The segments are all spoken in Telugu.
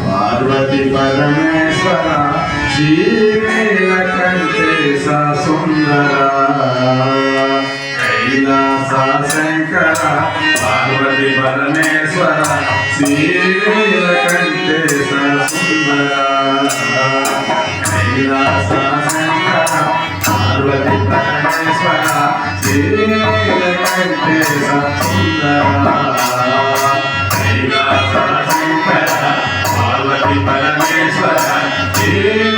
పార్వతి పరమేశ్వర శ్రీవేల కంఠేశ సుందర కైలాస శంకర పార్వతి పరమేశ్వర శ్రీల కంటేశ సుందర కైలాస శంకర పార్వతి పరమేశ్వర శ్రీల కంటేశ సుందర కైలాస శంకర పార్వతి పరమేశ్వర వెంకయ్యమున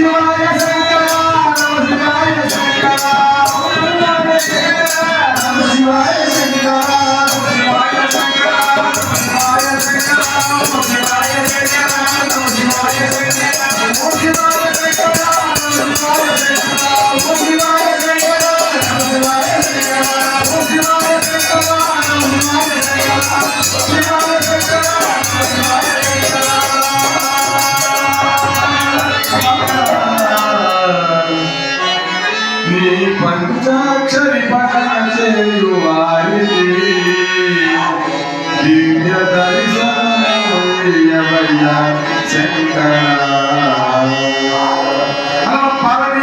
శివాయ శంకర పంచాక్షరి పనచేయు వారికి దివ్య దర్శనమయ్యవయ్య శంకర అలా పాలని